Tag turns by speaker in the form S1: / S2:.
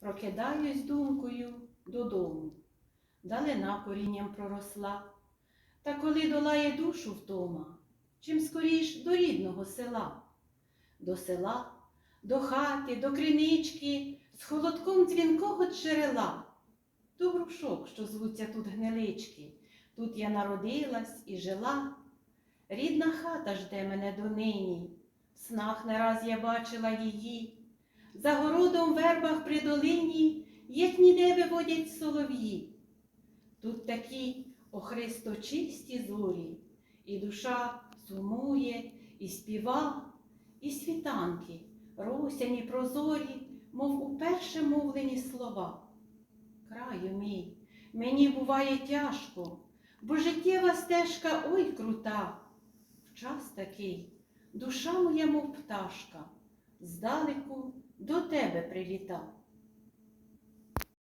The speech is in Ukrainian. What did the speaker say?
S1: Прокидаюсь думкою додому. Далина корінням проросла. Та коли долає душу втома, чим скоріш до рідного села, до села, до хати, до кринички, з холодком дзвінкого джерела, до грушок, що звуться тут гнилички. Тут я народилась і жила. Рідна хата жде мене донині, в снах не раз я бачила її. За городом вербах при долині, як ніде виводять солов'ї. Тут такі охристо чисті зорі, і душа сумує, і співа, і світанки, росяні прозорі, мов уперше мовлені слова. Краю мій, мені буває тяжко, бо життєва стежка ой крута. В час такий душа моя, мов пташка, здалеку до тебе приліта.